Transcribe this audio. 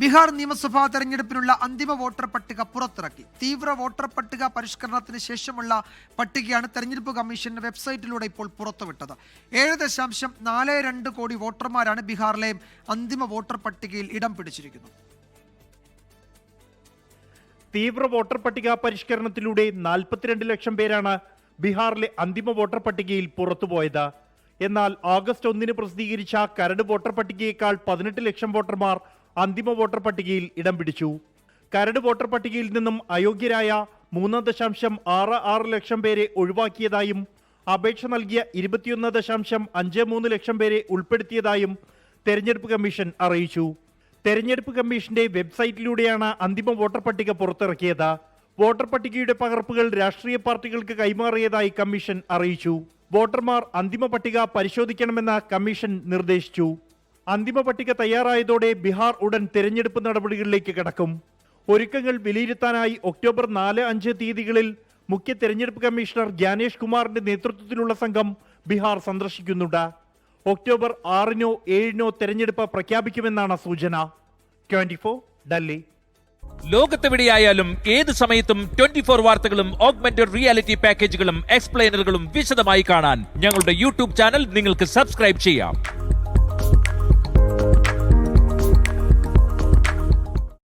ബീഹാർ നിയമസഭാ തെരഞ്ഞെടുപ്പിനുള്ള അന്തിമ വോട്ടർ പട്ടിക പുറത്തിറക്കി. തീവ്ര വോട്ടർ പട്ടിക പരിഷ്കരണത്തിന് ശേഷമുള്ള പട്ടികയാണ് തെരഞ്ഞെടുപ്പ് കമ്മീഷന്റെ വെബ്സൈറ്റിലൂടെ ഇപ്പോൾ പുറത്തുവിട്ടത്. ഏഴ് ദശാംശം നാല് രണ്ട് കോടി വോട്ടർമാരാണ് ബീഹാറിലെ അന്തിമ വോട്ടർ പട്ടികയിൽ ഇടം പിടിച്ചിരിക്കുന്നത്. തീവ്ര വോട്ടർ പട്ടിക പരിഷ്കരണത്തിലൂടെ നാൽപ്പത്തിരണ്ട് ലക്ഷം പേരാണ് ബീഹാറിലെ അന്തിമ വോട്ടർ പട്ടികയിൽ പുറത്തുപോയത്. എന്നാൽ ഓഗസ്റ്റ് ഒന്നിന് പ്രസിദ്ധീകരിച്ച കരട് വോട്ടർ പട്ടികയേക്കാൾ പതിനെട്ട് ലക്ഷം വോട്ടർമാർ അന്തിമ വോട്ടർ പട്ടികയിൽ ഇടം പിടിച്ചു. കരട് വോട്ടർ പട്ടികയിൽ നിന്നും അയോഗ്യരായ മൂന്ന് ദശാംശം ആറ് ആറ് ലക്ഷം പേരെ ഒഴിവാക്കിയതായും അപേക്ഷ നൽകിയ ഇരുപത്തിയൊന്ന് ദശാംശം അഞ്ച് മൂന്ന് ലക്ഷം പേരെ ഉൾപ്പെടുത്തിയതായും തെരഞ്ഞെടുപ്പ് കമ്മീഷൻ അറിയിച്ചു. തെരഞ്ഞെടുപ്പ് കമ്മീഷന്റെ വെബ്സൈറ്റിലൂടെയാണ് അന്തിമ വോട്ടർ പട്ടിക പുറത്തിറക്കിയത്. വോട്ടർ പട്ടികയുടെ പകർപ്പുകൾ രാഷ്ട്രീയ പാർട്ടികൾക്ക് കൈമാറിയതായി കമ്മീഷൻ അറിയിച്ചു. വോട്ടർമാർ അന്തിമ പട്ടിക പരിശോധിക്കണമെന്ന് കമ്മീഷൻ നിർദ്ദേശിച്ചു. അന്തിമ പട്ടിക തയ്യാറായതോടെ ബീഹാർ ഉടൻ തെരഞ്ഞെടുപ്പ് നടപടികളിലേക്ക് കടക്കും. ഒരുക്കങ്ങൾ വിലയിരുത്താനായി ഒക്ടോബർ നാല് അഞ്ച് തീയതികളിൽ മുഖ്യ തെരഞ്ഞെടുപ്പ് കമ്മീഷണർ ജ്ഞാനേഷ് കുമാറിന്റെ നേതൃത്വത്തിലുള്ള സംഘം ബീഹാർ സന്ദർശിക്കുന്നുണ്ട്. ഒക്ടോബർ ആറിനോ ഏഴിനോ തെരഞ്ഞെടുപ്പ് പ്രഖ്യാപിക്കുമെന്നാണ് സൂചന. ട്വന്റി ഡൽഹി. ലോകത്തെവിടെയായാലും ഏത് സമയത്തും ട്വന്റി ഫോർ വാർത്തകളും ഓഗ്മെന്റഡ് റിയാലിറ്റി പാക്കേജുകളും എക്സ്പ്ലെയിനറുകളും വിശദമായി കാണാൻ ഞങ്ങളുടെ യൂട്യൂബ് ചാനൽ നിങ്ങൾക്ക് സബ്സ്ക്രൈബ് ചെയ്യാം.